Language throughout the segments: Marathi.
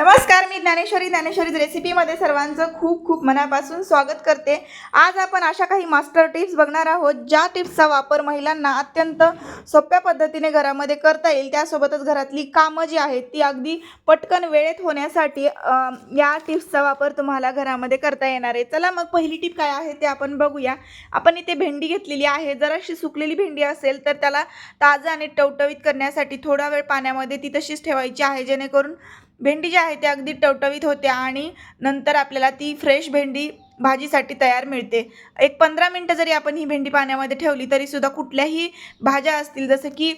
नमस्कार मी ज्ञानेश्वरी. ज्ञानेश्वरी रेसिपीमध्ये सर्वांचं खूप खूप मनापासून स्वागत करते. आज आपण अशा काही मास्टर टिप्स बघणार आहोत ज्या टिप्सचा वापर महिलांना अत्यंत सोप्या पद्धतीने घरामध्ये करता येईल. त्यासोबतच घरातली कामं जी आहेत ती अगदी पटकन वेळेत होण्यासाठी या टिप्सचा वापर तुम्हाला घरामध्ये करता येणार आहे. चला मग पहिली टिप काय आहे ते आपण बघूया. आपण इथे भेंडी घेतलेली आहे. जराशी सुकलेली भेंडी असेल तर त्याला ताजं आणि टवटवीत करण्यासाठी थोडा वेळ पाण्यामध्ये ती तशीच ठेवायची आहे जेणेकरून भेंडी जी आहे त्या अगदी टवटवीत होते आणि नंतर आपल्याला ती फ्रेश भेंडी भाजीसाठी तयार मिळते. एक पंधरा मिनटं जरी आपण ही भेंडी पाण्यामध्ये ठेवली तरीसुद्धा कुठल्याही भाज्या असतील जसं की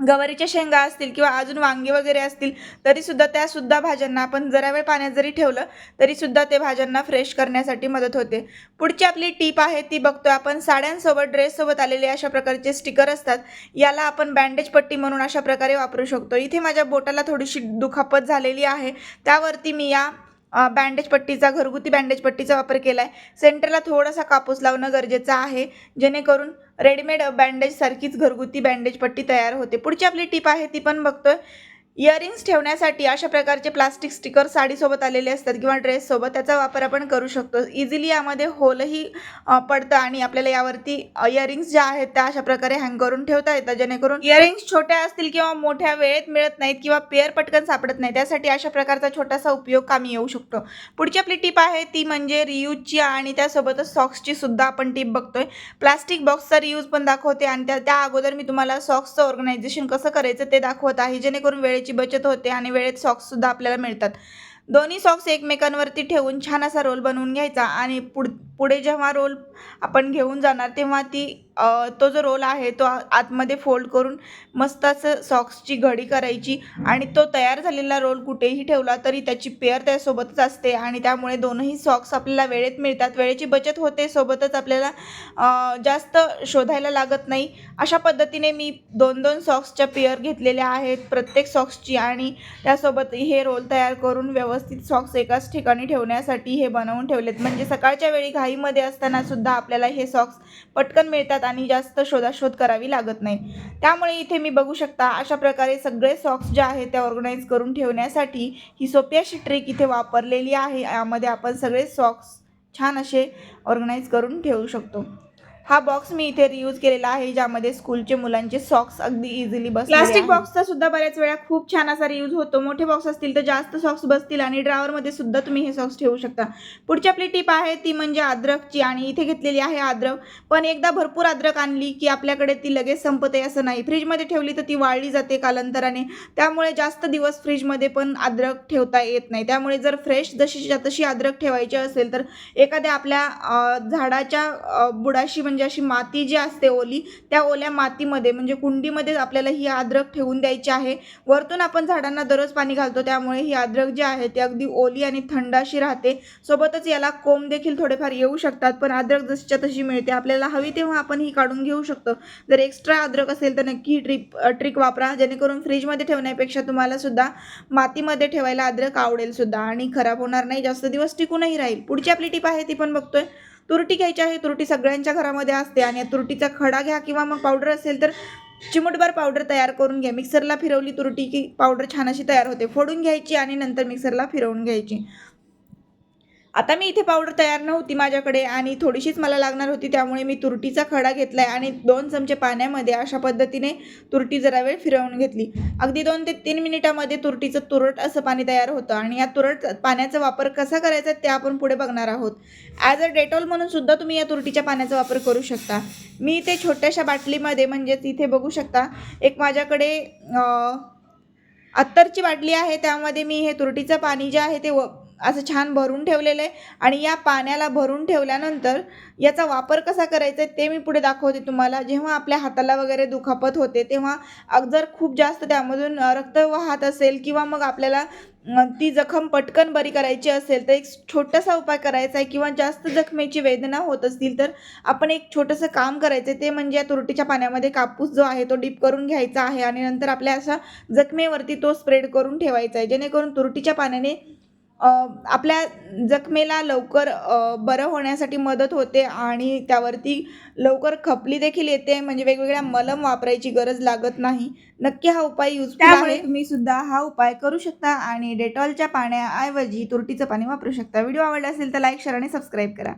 गवारीच्या शेंगा असतील किंवा अजून वांगे वगैरे असतील तरीसुद्धा त्यासुद्धा भाज्यांना आपण जरा वेळ पाण्यात जरी ठेवलं तरीसुद्धा ते भाज्यांना फ्रेश करण्यासाठी मदत होते. पुढची आपली टीप आहे ती बघतोय आपण. साड्यांसोबत ड्रेससोबत आलेले अशा प्रकारचे स्टिकर असतात. याला आपण बँडेज पट्टी म्हणून अशा प्रकारे वापरू शकतो. इथे माझ्या बोटाला थोडीशी दुखापत झालेली आहे. त्यावरती मी या बँडेज पट्टीचा घरगुती बँडेज पट्टीचा वापर केला आहे सेंटरला थोडासा कापूस लावणं गरजेचं आहे. जेणेकरून रेडीमेड बँडेज सारखीच घरगुती बँडेज पट्टी तयार होते. पुढची आपली टीप आहे ती पण बघतोय. इयरिंग्स ठेवण्यासाठी अशा प्रकारचे प्लास्टिक स्टिकर साडीसोबत आलेले असतात किंवा ड्रेससोबत त्याचा वापर आपण करू शकतो. इझिली यामध्ये होलही पडतं आणि आपल्याला यावरती इयरिंग्स ज्या आहेत त्या अशा प्रकारे हँग करून ठेवता येतात. जेणेकरून इयरिंग्स छोट्या असतील किंवा मोठ्या वेळेत मिळत नाहीत किंवा पेअर पटकन सापडत नाही त्यासाठी अशा प्रकारचा छोटासा उपयोग कामी येऊ शकतो. पुढची आपली टीप आहे ती म्हणजे रियूजची आणि त्यासोबतच सॉक्सची सुद्धा आपण टीप बघतोय. प्लास्टिक बॉक्सचा रियूज पण दाखवते आणि त्या त्या अगोदर मी तुम्हाला सॉक्सचं ऑर्गनायझेशन कसं करायचं ते दाखवत आहे. जेणेकरून वेळेची बचत होते आणि वेळेत सॉक्ससुद्धा आपल्याला मिळतात. दोन्ही सॉक्स एकमेकांवरती ठेवून छान असा रोल बनवून घ्यायचा आणि पुढ पुढे जेव्हा रोल आपण घेऊन जाणार तेव्हा ती तो जो रोल आहे तो आतमध्ये फोल्ड करून मस्त असं सॉक्सची घडी करायची आणि तो तयार झालेला रोल कुठेही ठेवला तरी त्याची पेअर त्यासोबतच असते आणि त्यामुळे दोनही सॉक्स आपल्याला वेळेत मिळतात. वेळेची बचत होते सोबतच आपल्याला जास्त शोधायला लागत नाही. अशा पद्धतीने मी दोन दोन सॉक्सच्या पेअर घेतलेल्या आहेत प्रत्येक सॉक्सची आणि त्यासोबत हे रोल तयार करून व्यवस्थित सॉक्स एकाच ठिकाणी ठेवण्यासाठी हे बनवून ठेवलेत. म्हणजे सकाळच्या वेळी घाईमध्ये असताना सुद्धा आपल्याला हे सॉक्स पटकन मिळतात आणि जास्त शोधाशोध करावी लागत नाही. त्यामुळे इथे मी बघू शकता अशा प्रकारे सगळे सॉक्स जे आहेत त्या ऑर्गनाईज करून ठेवण्यासाठी ही सोपी अशी ट्रिक इथे वापरलेली आहे. यामध्ये आपण सगळे सॉक्स छान असे ऑर्गनाईज करून ठेवू शकतो. हा बॉक्स मी इथे रियूज केलेला आहे ज्यामध्ये स्कूलचे मुलांचे सॉक्स अगदी इझिली बस प्लास्टिक बॉक्सचा सुद्धा बऱ्याच वेळा खूप छान असा रियूज होतो. मोठे बॉक्स असतील तर जास्त सॉक्स बसतील आणि ड्रावरमध्ये सुद्धा तुम्ही हे सॉक्स ठेवू शकता. पुढची आपली टीप आहे ती म्हणजे अद्रकची आणि इथे घेतलेली आहे अद्रक. पण एकदा भरपूर अद्रक आणली की आपल्याकडे ती लगेच संपते असं नाही. फ्रीजमध्ये ठेवली तर ती वाळली जाते कालांतराने. त्यामुळे जास्त दिवस फ्रीजमध्ये पण अद्रक ठेवता येत नाही. त्यामुळे जर फ्रेश जशीच्या तशी अद्रक ठेवायची असेल तर एखाद्या आपल्या झाडाच्या बुडाशी म्हणजे म्हणजे अशी माती जी असते ओली त्या ओल्या मातीमध्ये म्हणजे कुंडीमध्ये आपल्याला ही अद्रक ठेवून द्यायची आहे. वरतून आपण झाडांना दररोज पाणी घालतो त्यामुळे ही अद्रक जी आहे ती अगदी ओली आणि थंड अशी राहते. सोबतच याला कोंब देखील थोडेफार येऊ शकतात पण अद्रक जशीच्या तशी मिळते. आपल्याला हवी तेव्हा आपण ही काढून घेऊ शकतो. जर एक्स्ट्रा अद्रक असेल तर नक्की ही ट्रिप ट्रिक वापरा जेणेकरून फ्रीजमध्ये ठेवण्यापेक्षा तुम्हाला सुद्धा मातीमध्ये ठेवायला अद्रक आवडेल सुद्धा आणि खराब होणार नाही जास्त दिवस टिकूनही राहील. पुढची आपली टीप आहे ती पण बघतोय. तुरटी घ्यायची आहे तुरटी सगळ्यांच्या घरामध्ये असते आणि तुरटीचा खडा घ्या किंवा मग पावडर असेल तर चिमूटभर पावडर तयार करून घ्या. मिक्सरला फिरवली तुरटी की पावडर छान अशी तयार होते. फोडून घ्यायची आणि नंतर मिक्सरला फिरवून घ्यायची. आता मी इथे पावडर तयार नव्हती माझ्याकडे आणि थोडीशीच मला लागणार होती त्यामुळे मी तुरटीचा खडा घेतला आहे आणि दोन चमचे पाण्यामध्ये अशा पद्धतीने तुरटी जरा वेळ फिरवून घेतली. अगदी दोन ते तीन मिनिटामध्ये तुरटीचं तुरट असं पाणी तयार होतं आणि या तुरट पाण्याचा वापर कसा करायचा ते आपण पुढे बघणार आहोत. ॲज अ डेटॉल म्हणून सुद्धा तुम्ही या तुरटीच्या पाण्याचा वापर करू शकता. मी इथे छोट्याशा बाटलीमध्ये म्हणजेच इथे बघू शकता एक माझ्याकडे अत्तरची बाटली आहे त्यामध्ये मी हे तुरटीचं पाणी जे आहे ते व असं छान भरून ठेवलेलं आहे. आणि या पाण्याला भरून ठेवल्यानंतर याचा वापर कसा करायचा आहे ते मी पुढे दाखवते तुम्हाला. जेव्हा आपल्या हाताला वगैरे दुखापत होते तेव्हा जर खूप जास्त त्यामधून रक्त वाहत असेल किंवा मग आपल्याला ती जखम पटकन बरी करायची असेल तर एक छोटासा उपाय करायचा आहे किंवा जास्त जखमेची वेदना होत असतील तर आपण एक छोटंसं काम करायचं आहे. ते म्हणजे या तुरटीच्या पाण्यामध्ये कापूस जो आहे तो डीप करून घ्यायचा आहे आणि नंतर आपल्या अशा जखमेवरती तो स्प्रेड करून ठेवायचा आहे. जेणेकरून तुरटीच्या पाण्याने आपल्या जखमेला लवकर बरं होण्यासाठी मदत होते आणि त्यावरती लवकर खपली देखील येते. म्हणजे वेगवेगळ्या मलम वापरायची गरज लागत नाही. नक्की हा उपाय युजफुल त्यामुळे आहे. तुम्ही सुद्धा हा उपाय करू शकता आणि डेटॉलच्या पाण्याऐवजी तुरटीचं पाणी वापरू शकता. व्हिडिओ आवडला असेल तर लाईक शेअर आणि सबस्क्राईब करा.